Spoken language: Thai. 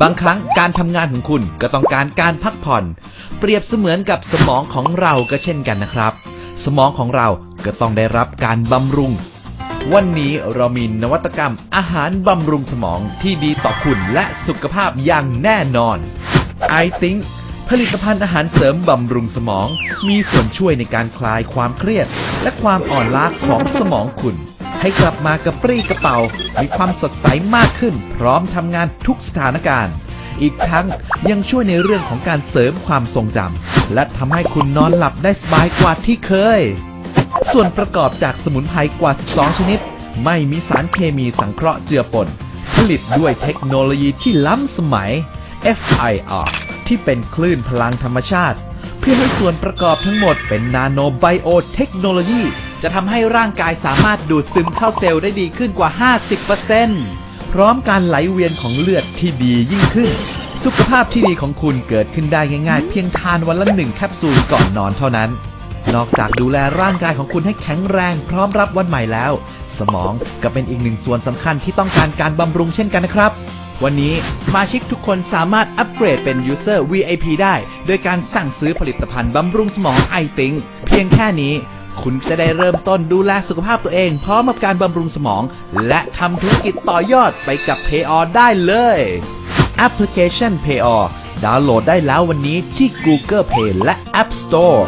บางครั้งการทำงานของคุณก็ต้องการการพักผ่อน เปรียบเสมือนกับสมองของเราก็เช่นกันนะครับ สมองของเราก็ต้องได้รับการบำรุง วันนี้เรามีนวัตกรรมอาหารบำรุงสมองที่ดีต่อคุณและสุขภาพอย่างแน่นอน I think ผลิตภัณฑ์อาหารเสริมบำรุงสมอง มีส่วนช่วยในการคลายความเครียด และความอ่อนล้าของสมองคุณ ให้กลับมากระปรี้กระเป๋า มีความสดใสมากขึ้น พร้อมทำงานทุกสถานการณ์ อีกทั้งยังช่วยในเรื่องของการเสริมความทรงจำและทำให้คุณนอนหลับได้สบายกว่าที่เคย ส่วนประกอบจากสมุนไพรกว่า 12 ชนิด ไม่มีสารเคมีสังเคราะห์เจือปน ผลิตด้วยเทคโนโลยีที่ล้ำสมัย FIR ที่เป็นคลื่นพลังธรรมชาติ เพื่อให้ส่วนประกอบทั้งหมดเป็นนาโนไบโอเทคโนโลยี จะทำให้ร่างกายสามารถดูดซึมเข้าเซลล์ได้ดีขึ้นกว่า 50%พร้อมการไหลเวียนของเลือดที่ดียิ่งขึ้น สุขภาพที่ดีของคุณเกิดขึ้นได้ง่ายๆ เพียงทานวันละหนึ่งแคปซูลก่อนนอนเท่านั้น นอกจากดูแลร่างกายของคุณให้แข็งแรง พร้อมรับวันใหม่แล้ว สมองก็เป็นอีกหนึ่งส่วนสำคัญที่ต้องการการบำรุงเช่นกันนะครับวันนี้สมาชิกทุกคนสามารถอัปเกรดเป็น User VIP ได้ โดยการสั่งซื้อผลิตภัณฑ์บำรุงสมอง i t h i n k เพียงแค่นี้ คุณจะได้เริ่มต้นดูแลสุขภาพตัวเอง พร้อมกับการบำรุงสมอง และทำธุรกิจต่อยอดไปกับ Payor ได้เลยแอปพลิเคชัน Payor ดาวน์โหลดได้แล้ววันนี้ที่ Google Play และ App Store